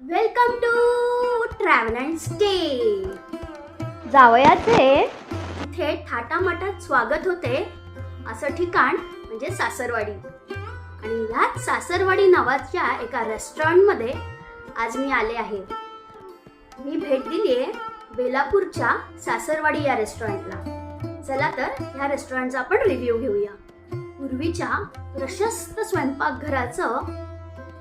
Welcome to travel and stay जावयाचे. थेट थाटामाटात स्वागत होते. असं ठिकाण म्हणजे सासरवाडी. आणि ह्याच सासरवाडी नावाच्या एका रेस्टॉरंटमध्ये आज मी आले आहे. मी भेट दिली आहे बेलापूरच्या सासरवाडी या रेस्टॉरंटला चला तर ह्या रेस्टॉरंटचा आपण रिव्ह्यू घेऊया. पूर्वीच्या प्रशस्त स्वयंपाकघराचं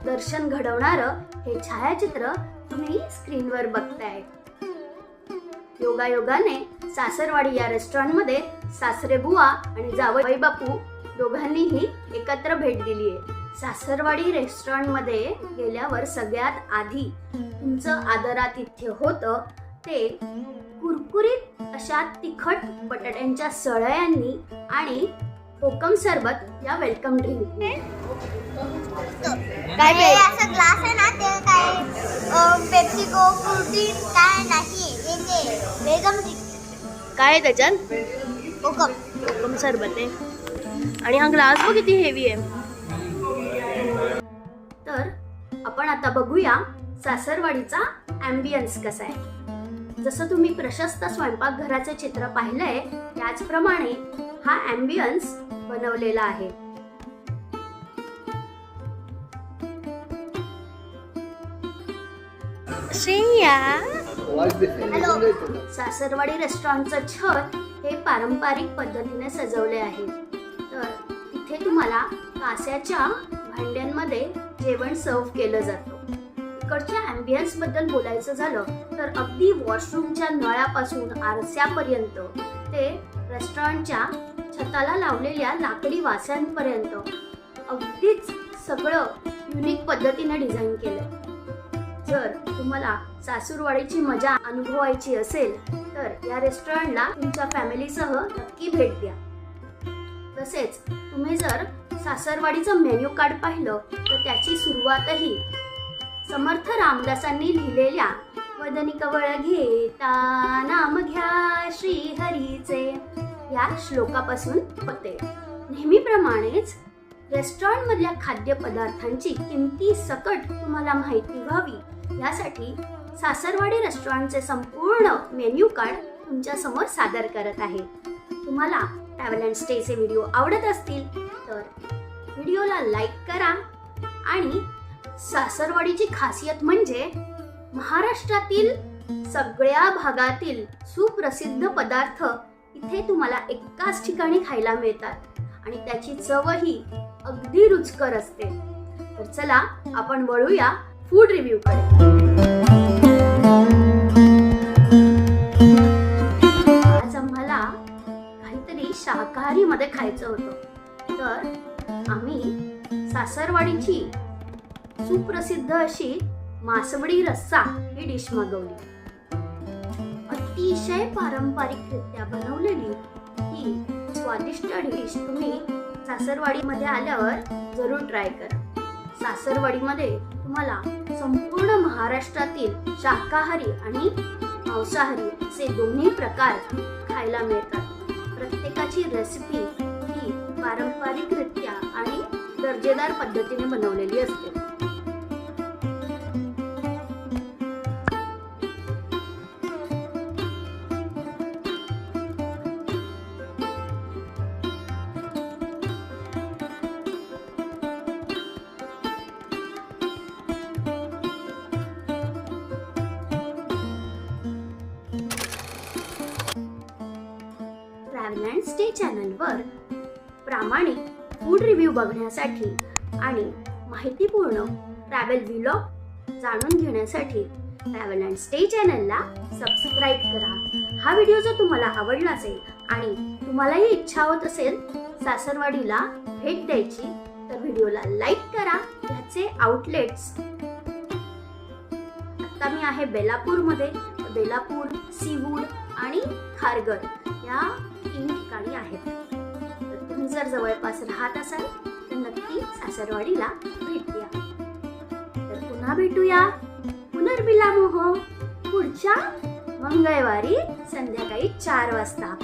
दर्शन घडवणारं हे छायाचित्र तुम्ही स्क्रीनवर बघताय. योगायोगाने सासरवाडी या रेस्टॉरंटमध्ये सासरे बुवा आणि जावई बापू दोघांनीही एकत्र भेट दिली आहे. सासरवाडी रेस्टॉरंटमध्ये गेल्यावर सगळ्यात आधी तुमचं आदरातिथ्य होतं ते कुरकुरीत अशा तिखट बटाट्यांच्या सळयांनी आणि कोकम सरबत या वेलकम ड्रिंकने काय असं ग्लास आहे ना ते काय पेप्सी को फ्रुटी काय नाही हे वेगम काय आहे त्याच्यात? कोकम. कोकम सरबत आहे. आणि हा ग्लास बघ किती हेवी आहे. तर आपण आता बघूया सासरवाडीचा अँबियन्स कसा आहे. जसं तुम्ही प्रशस्त स्वयंपाकघराचे चित्र पाहिलंय त्याचप्रमाणे हा अँबियन्स बनवलेला आहे. श्रेया? हॅलो सासरवाडी रेस्टॉरंटचं छत हे पारंपरिक पद्धतीने सजवले आहे. तर इथे तुम्हाला कास्याच्या भांड्यांमध्ये जेवण सर्व केलं जातं. इकडच्या ॲम्बियन्सबद्दल बोलायचं झालं तर अगदी वॉशरूमच्या नळापासून आरस्यापर्यंत ते रेस्टॉरंटच्या छताला लावलेल्या लाकडी वास्यांपर्यंत अगदीच सगळं युनिक पद्धतीने डिझाईन केलं. जर तुम्हाला सासूरवाडीची मजा अनुभवायची असेल तर या रेस्टॉरंटला तुमच्या फॅमिलीसह नक्की भेट द्या. तसेच तुम्ही जर सासरवाडीचं मेन्यू कार्ड पाहिलं तर त्याची सुरुवातही समर्थ रामदासांनी लिहिलेल्या वदनी कवळ घेता नाम घ्या श्री हरीचे या श्लोकापासून होते. नेहमीप्रमाणेच रेस्टॉरंटमधल्या खाद्यपदार्थांची किमती सकट तुम्हाला माहिती व्हावी. यासाठी सासरवाडी रेस्टॉरंटचे संपूर्ण मेन्यू कार्ड तुमच्यासमोर सादर करत आहे. तुम्हाला ट्रॅव्हल अँड स्टेचे व्हिडिओ आवडत असतील तर व्हिडिओला लाईक करा आणि सासरवाडीची खासियत म्हणजे महाराष्ट्रातील सगळ्या भागातील सुप्रसिद्ध पदार्थ इथे तुम्हाला एकाच ठिकाणी खायला मिळतात आणि त्याची चवही अगदी रुचकर असते. तर चला आपण वळूया फूड रिव्ह्यू कडे. आज आम्हाला काहीतरी शाकाहारी मध्ये खायचं होतं. तर आम्ही सासरवाडीची सुप्रसिद्ध अशी मासवडी रस्सा ही डिश मागवली. अतिशय पारंपरिकरित्या बनवलेली ही स्वादिष्ट डिश तुम्ही सासरवाडीमध्ये आल्यावर जरूर ट्राय करा. सासरवाडीमध्ये तुम्हाला संपूर्ण महाराष्ट्रातील शाकाहारी आणि मांसाहारी असे दोन्ही प्रकार खायला मिळतात. प्रत्येकाची रेसिपी ही पारंपरिकरित्या आणि दर्जेदार पद्धतीने बनवलेली असते. ट्रॅव्हल स्टे चॅनलवर प्रामाणिक फूड रिव्ह्यू बघण्यासाठी आणि माहितीपूर्ण ट्रॅव्हल व्हिलॉग जाणून घेण्यासाठी ट्रॅव्हल अँड स्टे चॅनलला सबस्क्राईब करा. हा व्हिडिओ जर तुम्हाला आवडला असेल आणि तुम्हालाही इच्छा होत असेल सासरवाडीला भेट द्यायची तर व्हिडिओला लाईक करा. ह्याचे आउटलेट्स आता मी आहे बेलापूरमध्ये. बेलापूर सीवूड आणि खारघर या तीन ठिकाणी आहेत. तर तुम्ही जर जवळपास राहत असाल तर नक्की सासरवाडीला भेट द्या. तर पुन्हा भेटूया. पुनर्विलामोह पुढच्या मंगळवारी संध्याकाळी चार वाजता.